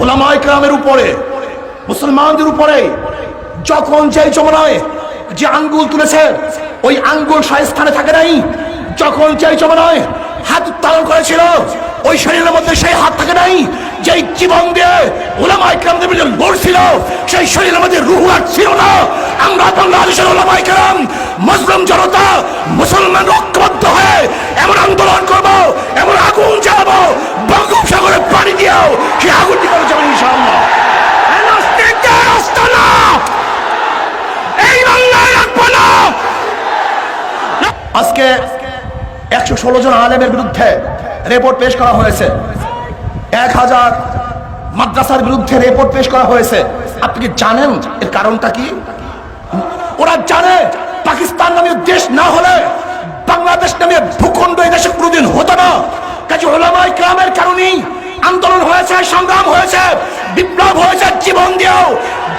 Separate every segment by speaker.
Speaker 1: ওলামায় উপরে, মুসলমানদের উপরে, যখন যেই যে আঙ্গুল তুলেছে, ওই আঙ্গুল স্থানে থাকে নাই, যখন যেই হাত উত্তোলন করেছিল, ওই শরীরের মধ্যে সেই হাত থাকে নাই, যেই জীবন দিয়ে কেরামদের বিরুদ্ধে লড়ছিল, সেই শরীরের মধ্যে রুহু আর ছিল না। আমরা বাংলাদেশের কেরাম মুসলিম জনতা, মুসলমান ঐক্যবদ্ধ হয়ে এমন আন্দোলন করব এমন আগুন জ্বালাবো বঙ্গোপসাগরে পানি দিয়েও সেই আগুনটি করে যাবেন ইনশাআল্লাহ এই নাস্তিকদের আস্তানা এই বাংলায় রাখব না আজকে একশো ষোলো জন আলেমের বিরুদ্ধে রিপোর্ট পেশ করা হয়েছে। এক হাজার মাদ্রাসার বিরুদ্ধে রিপোর্ট পেশ করা হয়েছে। আপনি কি জানেন এর কারণটা কি? ওরা জানে পাকিস্তান নামে দেশ না হলে বাংলাদেশ নামে ভূখণ্ড এই দেশে কোনোদিন হতো না। কাজে ওলামাই গ্রামের কারণেই আন্দোলন হয়েছে, সংগ্রাম হয়েছে, বিপ্লব হয়েছে, জীবন দিয়েও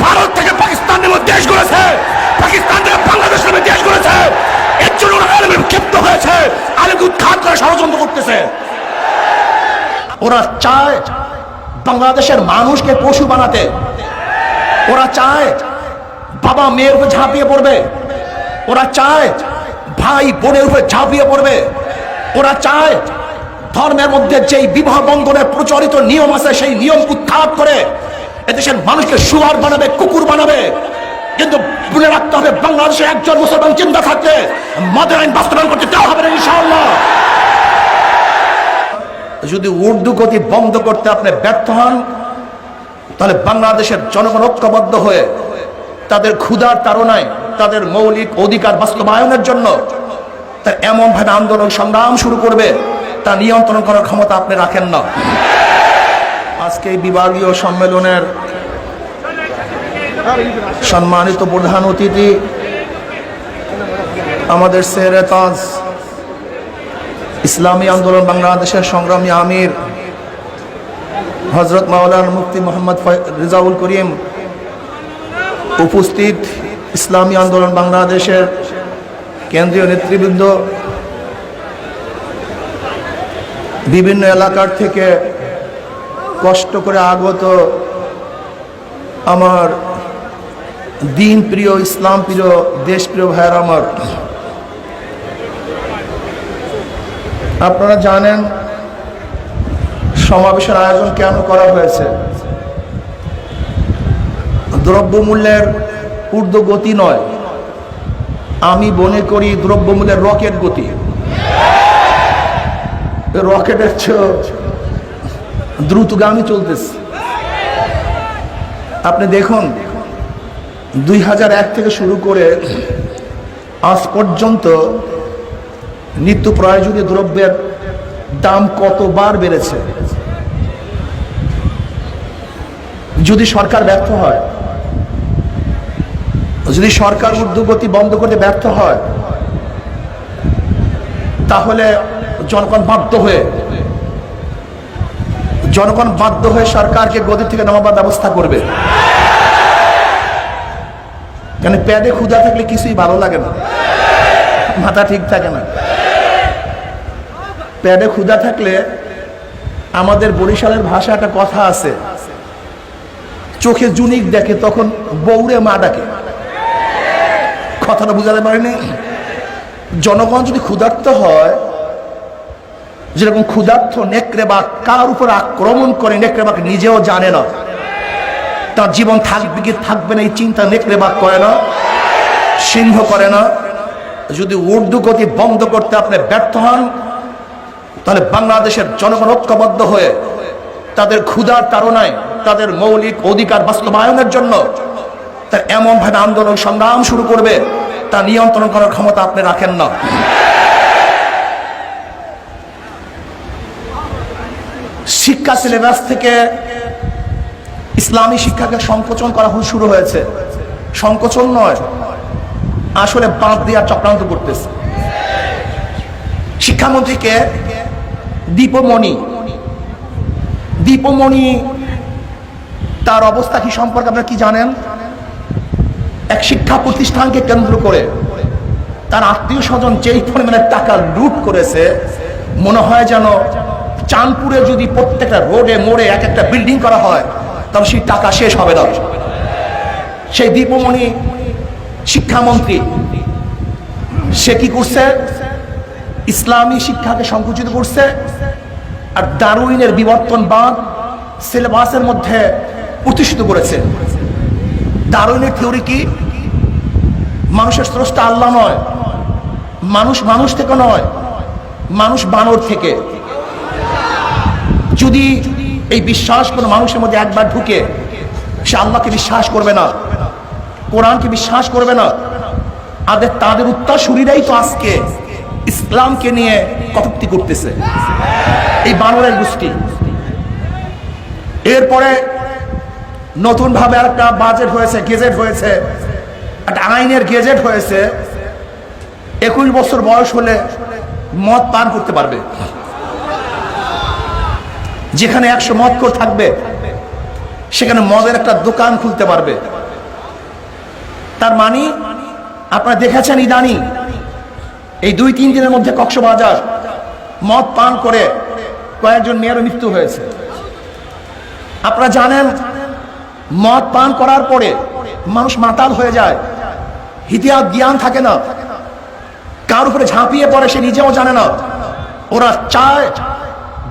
Speaker 1: ভারত থেকে পাকিস্তান নামে দেশ গড়েছে, পাকিস্তান থেকে বাংলাদেশ নামে দেশ গড়েছে। এর জন্য হয়েছে। আলেমকে উৎখাত করে ষড়যন্ত্র করতেছে। ওরা চায় বাংলাদেশের মানুষকে পশু বানাতে। ওরা চায় বাবা মেয়ের উপর ঝাঁপিয়ে পড়বে। ওরা চায় ভাই বোনের উপরে ঝাঁপিয়ে পড়বে। ওরা চায় ধর্মের মধ্যে যেই বিবাহ বন্ধনের প্রচলিত নিয়ম আছে, সেই নিয়ম উৎখাত করে এদেশের মানুষকে সুয়ার বানাবে, কুকুর বানাবে। কিন্তু বলে রাখতে হবে, বাংলাদেশে একজন মুসলমান চিন্তা থাকলে মদের আইন বাস্তবায়ন করতে দেওয়া হবে না, ইনশাআল্লাহ। যদি উর্দু গতি বন্ধ করতে আপনি ব্যর্থ হন, তাহলে বাংলাদেশের জনগণ ঐক্যবদ্ধ হয়ে তাদের ক্ষুধার তাড়নায়, তাদের মৌলিক অধিকার বাস্তবায়নের জন্য তার এমন ভাবে আন্দোলন সংগ্রাম শুরু করবে, তা নিয়ন্ত্রণ করার ক্ষমতা আপনি রাখেন না। আজকে বিভাগীয় সম্মেলনের সম্মানিত প্রধান অতিথি, আমাদের সেরে তাজ, ইসলামী আন্দোলন বাংলাদেশের সংগ্রামী আমির হজরত মাওলানা মুফতি মোহাম্মদ রেজাউল করিম উপস্থিত, ইসলামী আন্দোলন বাংলাদেশের কেন্দ্রীয় নেতৃবৃন্দ, বিভিন্ন এলাকার থেকে কষ্ট করে আগত আমার দিন প্রিয়, ইসলাম প্রিয়, দেশ প্রিয় ভাইয়ের আমার। আপনারা জানেন, সমাবেশের আয়োজন কেন করা হয়েছে? দ্রব্যমূল্যের ঊর্ধ্ব গতি নয়। আমি মনে করি দ্রব্যমূল্যের রকেট গতি। রকেটের দ্রুতগামী চলতেছে। আপনি দেখুন দুই হাজার এক থেকে শুরু করে আজ পর্যন্ত নিত্য প্রয়োজনীয় দ্রব্যের দাম কতবার বেড়েছে? যদি সরকার ব্যর্থ হয়, যদি সরকার ঊর্ধ্বগতি বন্ধ করতে ব্যর্থ হয়, তাহলে জনগণ বাধ্য হয়ে, জনগণ বাধ্য হয়ে সরকারকে গদি থেকে নামাবার ব্যবস্থা করবে। কেন প্যাডে ক্ষুধা থাকলে কিছুই ভালো লাগে না? মাথা ঠিক থাকে না। প্যাডে ক্ষুধা থাকলে আমাদের বরিশালের ভাষা একটা কথা আছে। চোখে জুনিক দেখে তখন বৌরে মা ডাকে। কথাটা বুঝাতে পারেনি। জনগণ যদি ক্ষুধার্ত হয়, যেরকম ক্ষুধার্থ নেকড়ে বা কার উপর আক্রমণ করে নেকড়ে বাঘ নিজেও জানে না। তার জীবন থাকবে কি থাকবে না, এই চিন্তা নেকড়ে বাঘ করে না, সিংহ করে না। যদি উর্দু গতি বন্ধ করতে আপনি ব্যর্থ হন, তাহলে বাংলাদেশের জনগণ ঐক্যবদ্ধ হয়ে তাদের ক্ষুধার তাড়নায়, তাদের মৌলিক অধিকার বাস্তবায়নের জন্য তার এমন ভাবে আন্দোলন সংগ্রাম শুরু করবে, তা নিয়ন্ত্রণ করার ক্ষমতা আপনি রাখেন না। শিক্ষা সিলেবাস থেকে ইসলামী শিক্ষাকে সংকোচন করা শুরু হয়েছে। সংকোচন নয়, আসলে বাঁধ দেওয়ার চক্রান্ত করতেছে। শিক্ষামন্ত্রীকে দীপমণি দীপমণি, তার অবস্থা কি সম্পর্কে আপনারা কি জানেন? এক শিক্ষা প্রতিষ্ঠানকে কেন্দ্র করে তার আত্মীয় স্বজন যেই পরিমাণের টাকা লুট করেছে, মনে হয় যেন চাঁদপুরে যদি প্রত্যেকটা রোডে মোড়ে এক একটা বিল্ডিং করা হয় তবে সেই টাকা শেষ হবে না। সেই দীপমণি শিক্ষামন্ত্রী, সে কি করছে? ইসলামী শিক্ষাকে সংকুচিত করছে আর দারুইনের বিবর্তন বিবর্তনবাদ সিলেবাসের মধ্যে প্রতিষ্ঠিত করেছে। দারুইনের থিওরি কি? মানুষের স্রষ্টা আল্লাহ নয়, মানুষ মানুষ থেকে নয়, মানুষ বানর থেকে। যদি এই বিশ্বাস কোনো মানুষের মধ্যে একবার ঢুকে সে আল্লাহকে বিশ্বাস করবে না, কোরআনকে বিশ্বাস করবে না। আদের তাদের উত্তরসূরিরাই তো আজকে ইসলামকে নিয়ে কটুক্তি করতেছে। এই বানরের গোষ্ঠী। এরপরে নতুন ভাবে একটা বাজেট হয়েছে, গেজেট হয়েছে, একটা আইনের গেজেট হয়েছে। একুশ বছর বয়স হলে মদ পান করতে পারবে। যেখানে একশো মদ করে থাকবে, সেখানে মদের একটা দোকান খুলতে পারবে। তার মানে আপনারা দেখেছেন ইদানি এই দুই তিন দিনের মধ্যে কক্সবাজার মদ পান করে কয়েকজন মেয়েরও মৃত্যু হয়েছে। আপনারা জানেন, মদ পান করার পরে মানুষ মাতাল হয়ে যায়, হিতিয়াত জ্ঞান থাকে না কার উপরে ঝাঁপিয়ে পড়ে সে নিজেও জানে না, ওরা চায়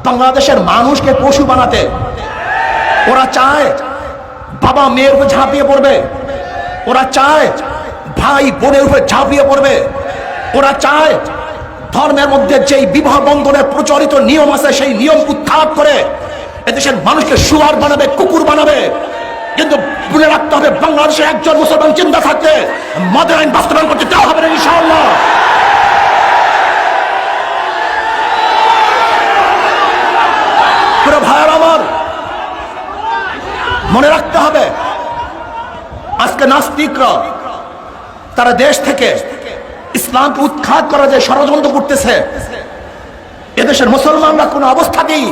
Speaker 1: বাংলাদেশের মানুষকে পশু বানাতে। ওরা চায় বাবা মেয়ের উপর ঝাঁপিয়ে পড়বে। ওরা চায় ভাই বোনের উপরে ঝাঁপিয়ে পড়বে। ওরা চায় ধর্মের মধ্যে যেই বিবাহ বন্ধনের প্রচলিত নিয়ম আছে, সেই নিয়ম উত্থাপ করে এদেশের মানুষকে সুয়ার বানাবে, কুকুর বানাবে। কিন্তু মনে রাখতে হবে, বাংলাদেশে একজন মুসলমান চিন্তা থাকতে মদের আইন বাস্তবায়ন করতে দেওয়া হবে না, ইনশাআল্লাহ প্রিয় ভাইয়ের আমার মনে রাখতে হবে, আজকে নাস্তিকরা তারা দেশ থেকে ইসলামকে উৎখাত করা যায় ষড়যন্ত্র করতেছে, এদেশের মুসলমানরা কোনো অবস্থাতেই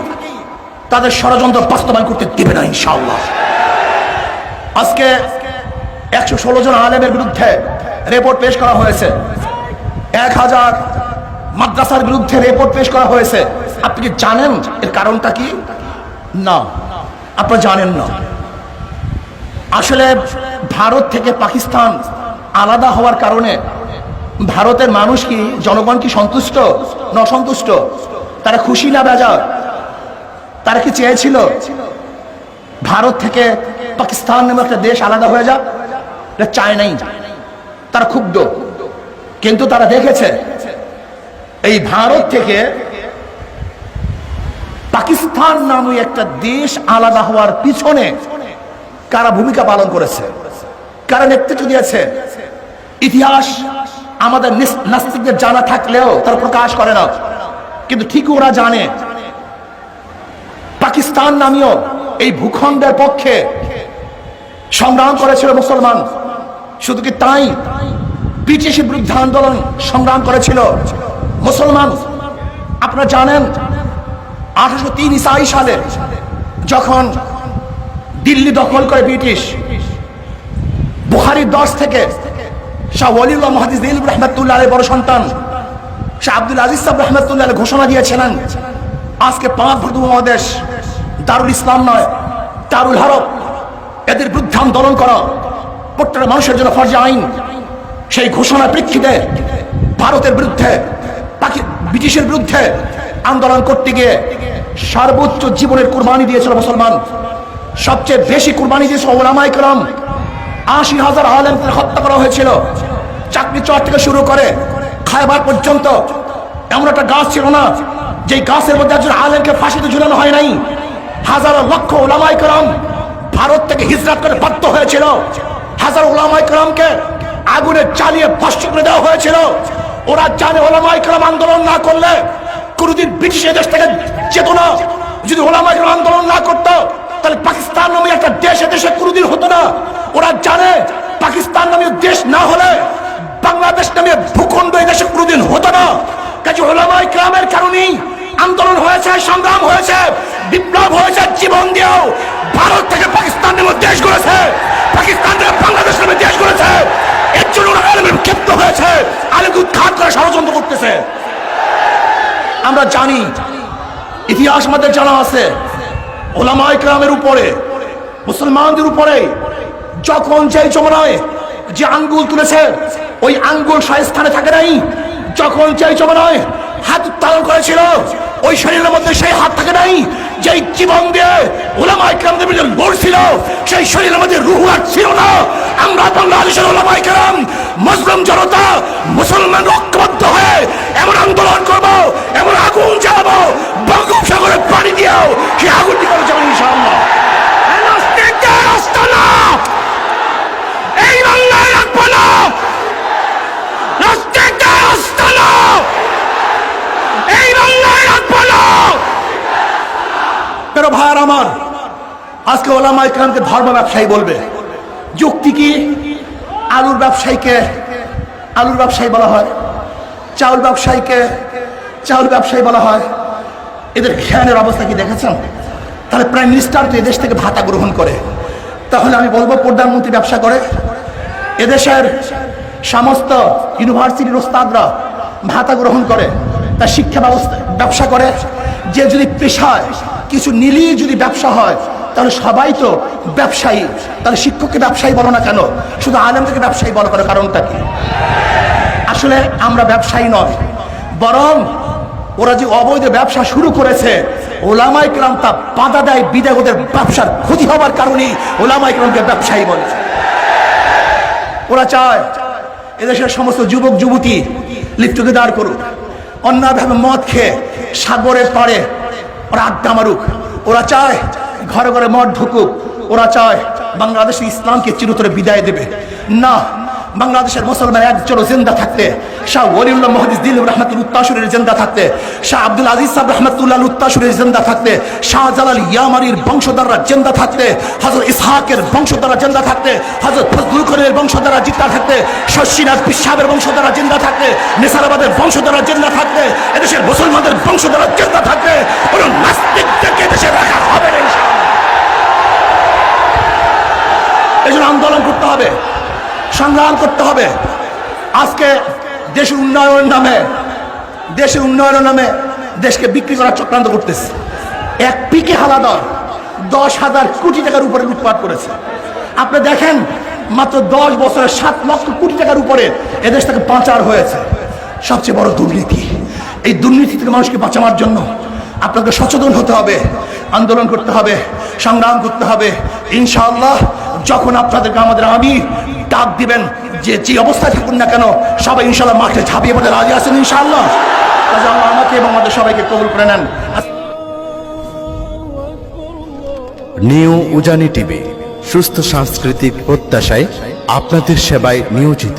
Speaker 1: তাদের ষড়যন্ত্র বাস্তবায়ন করতে দিবে না, ইনশাআল্লাহ। আজকে একশো ষোলো জন আলেমের বিরুদ্ধে রিপোর্ট পেশ করা হয়েছে। এক হাজার মাদ্রাসার বিরুদ্ধে রিপোর্ট পেশ করা হয়েছে। আপনি কি জানেন এর কারণটা কি? না। আপনারা জানেন না। আসলে ভারত থেকে পাকিস্তান আলাদা হওয়ার কারণে ভারতের মানুষ কি, জনগণ কি সন্তুষ্ট না অসন্তুষ্ট তারা খুশি না বেজার? তারা কি চেয়েছিল ভারত থেকে পাকিস্তান নামে একটা দেশ আলাদা হয়ে যাক? এটা চায় নাই তারা ক্ষুব্ধ। কিন্তু তারা দেখেছে, এই ভারত থেকে পাকিস্তান নামে একটা দেশ আলাদা হওয়ার পিছনে কারা ভূমিকা পালন করেছে? কারা নেতৃত্ব দিয়েছে? ইতিহাস আমাদের নাস্তিকদের জানা থাকলেও তারা প্রকাশ করে না। কিন্তু ঠিকই ওরা জানে, পাকিস্তান নামীয় এই ভূখণ্ডের পক্ষে সংগ্রাম করেছিল মুসলমান। শুধু কি তাই? ব্রিটিশের বিরুদ্ধে আন্দোলন সংগ্রাম করেছিল মুসলমান। আপনারা জানেন, আঠারোশো তিন সালে যখন দিল্লি দখল করে ব্রিটিশ। বুহারির দশ থেকে শাহ বড় সন্তান, শাহ ঘোষণা আজকে পাঁচ মহাদেশ দারুল ইসলাম নয়, দারুল এদের আন্দোলন মানুষের জন্য ফরজে আইন। সেই ঘোষণার প্রেক্ষিতে ভারতের বিরুদ্ধে, পাকি ব্রিটিশের বিরুদ্ধে আন্দোলন করতে গিয়ে সর্বোচ্চ জীবনের কুরবানি দিয়েছিল মুসলমান। সবচেয়ে বেশি কুরবানি দিয়েছিল ওলামাই করম। আশি হাজার আলেমদের হত্যা করা হয়েছিল। চাকরি চর থেকে শুরু করে খায়বার পর্যন্ত এমন একটা গাছ ছিল না, যেই গাছের মধ্যে একজন আলেমকে ফাঁসিতে ঝুলানো হয় নাই। হাজারো লক্ষ ওলামাই করম ভারত থেকে হিজরাত করে বাধ্য হয়েছিল। হাজার ওলামাই করমকে আগুনে চালিয়ে ভস্য করে দেওয়া হয়েছিল। ওরা জানে ওলামাই করম আন্দোলন না করলে কোনোদিন ব্রিটিশ দেশ থেকে যেত না। যদি ওলামাই করম আন্দোলন না করতো তাহলে পাকিস্তান নামে একটা দেশ দেশে কোনোদিন হতো না। ওরা জানে পাকিস্তান নামে দেশ না হলে বাংলাদেশ নামে ভূখণ্ড এই দেশে কোনোদিন হতো না। কাজে ওলামাই গ্রামের কারণেই আন্দোলন হয়েছে, সংগ্রাম হয়েছে, বিপ্লব হয়েছে, জীবন দিয়েও ভারত থেকে পাকিস্তান নামে দেশ গড়েছে। পাকিস্তান থেকে বাংলাদেশ নামে দেশ গড়েছে। এর জন্য ওরা আলেমের ক্ষেপ্ত হয়েছে। আলেমকে উৎখাত করে ষড়যন্ত্র করতেছে। আমরা জানি, ইতিহাস আমাদের জানা আছে। ওলামা ইকরামের উপরে, মুসলমানদের উপরে, যখন যেই জমানায় যে আঙ্গুল তুলেছে, ওই আঙ্গুল স্থানে থাকে নাই, যখন যেই জমানায় হাত উত্তোলন করেছিল, ওই শরীরের মধ্যে সেই হাত থাকে নাই, যেই জীবন দিয়ে ওলামা ইকরামদের বিরুদ্ধে লড়ছিল, সেই শরীরের মধ্যে রুহু আর ছিল না। আমরা বাংলাদেশের ওলামা ইকরাম, মুসলিম জনতা, মুসলমান ঐক্যবদ্ধ হয়ে এমন আন্দোলন করব, এমন আগুন জ্বালাবো বঙ্গোপসাগরে পানি দিয়েও সেই আগুন দিকে যাব ইনশাআল্লাহ এই বাংলায় রাখব না। এই বাংলায় আমার, আজকে ওলামা ইকরামকে ধর্ম ব্যবসায়ী বলবে। যুক্তি কি? আলুর ব্যবসায়ীকে আলুর ব্যবসায়ী বলা হয়। চাউল ব্যবসায়ীকে চাউল ব্যবসায়ী বলা হয়। এদের জ্ঞানের অবস্থা কি দেখেছেন? তাহলে প্রাইম মিনিস্টার তো এদেশ থেকে ভাতা গ্রহণ করে। তাহলে আমি বলব, প্রধানমন্ত্রী ব্যবসা করে। এদেশের সমস্ত ইউনিভার্সিটির ওস্তাদরা ভাতা গ্রহণ করে, তার শিক্ষা ব্যবস্থা, ব্যবসা করে। যে যদি পেশায় কিছু নিলিয়ে যদি ব্যবসা হয়, তাহলে সবাই তো ব্যবসায়ী। তাহলে শিক্ষককে ব্যবসায়ী বলো না কেন? শুধু আলেমকে ব্যবসায়ী বলো কেন কারণটা কি? আসলে আমরা ব্যবসায়ী নয়, বরং ওরা যে অবৈধ ব্যবসা শুরু করেছে ওলামাই ক্রাম তা বাধা দেয় বিদায় ওদের ব্যবসার ক্ষতি হওয়ার কারণেই ওলামাই ক্রামকে ব্যবসায়ী বলে। ওরা চায় এদেশের সমস্ত যুবক, যুবতী লিপ্তকে দাঁড় করুক অন্যভাবে মদ খেয়ে সাগরের পাড়ে ওরা আড্ডা মারুক। ওরা চায় ঘরে ঘরে মদ ঢুকুক। ওরা চায় বাংলাদেশ ইসলামকে চিরতরে বিদায় দেবে। না বাংলাদেশের মুসলমান একজন জেন্দা থাকতে, শাহ ওলিউল্লাহ মহাদিস দিল রহমতুল উত্তাসুরের জেন্দা থাকতে, শাহ আব্দুল আজিজ সাহেব রহমতুল্লাহ উত্তাসুরের জিন্দা থাকতে শাহ জালাল ইয়ামারির বংশধররা জিন্দা থাকতে হজরত ইসহাকের বংশধররা জেন্দা থাকতে হজরত ফজলুল করিমের বংশধররা জিন্দা থাকতে, শশীনাথ পিসাবের বংশধররা জিন্দা থাকতে, নিসারাবাদের বংশধররা জিন্দা থাকতে, এদেশের মুসলমানদের বংশধররা জিন্দা থাকতে কোন নাস্তিকদেরকে দেশে রাখা হবে না এই জন্য আন্দোলন করতে হবে। সংগ্রাম করতে হবে। আজকে দেশের উন্নয়নের নামে, দেশের উন্নয়নের নামে দেশকে বিক্রি করার চক্রান্ত করতেছে। এক পিকে হালাদর দশ হাজার কোটি টাকার উপরে লুটপাট করেছে। আপনি দেখেন, মাত্র দশ বছরে সাত লক্ষ কোটি টাকার উপরে এদেশ থেকে পাচার হয়েছে। সবচেয়ে বড় দুর্নীতি। এই দুর্নীতি থেকে মানুষকে বাঁচানোর জন্য আপনাকে সচেতন হতে হবে, আন্দোলন করতে হবে, সংগ্রাম করতে হবে। ইনশাআল্লাহ, যখন আপনাদেরকে আমাদের আমি ডাক দিবেন, যে যে অবস্থায় থাকুন না কেন, সবাই ইনশাল্লাহ মাঠে ঝাঁপিয়ে পড়ে রাজি আছেন ইনশাআল্লাহ। আল্লাহ আমাকে এবং আমাদের সবাইকে কবুল করে নেন।
Speaker 2: নিউ উজানি টিভি, সুস্থ সাংস্কৃতিক প্রত্যাশায় আপনাদের সেবায় নিয়োজিত।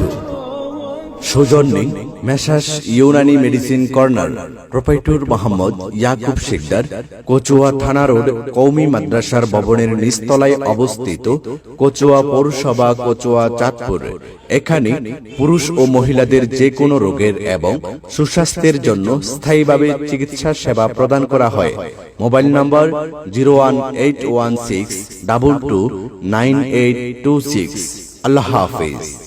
Speaker 2: সৌজন্যে Messrs Unani medicine corner proprietor Mohammad Yakub Sikdar, Kachua থানা রোড কৌমি মাদ্রাসার ভবনের নিস্তলায় অবস্থিত কচুয়া পৌরসভা, কচুয়া চাঁদপুর। এখানে পুরুষ ও মহিলাদের যে কোনো রোগের এবং সুস্বাস্থ্যের জন্য স্থায়ীভাবে চিকিৎসা সেবা প্রদান করা হয়। Mobile number zero one eight one six double two nine eight two six. Allah হাফিজ।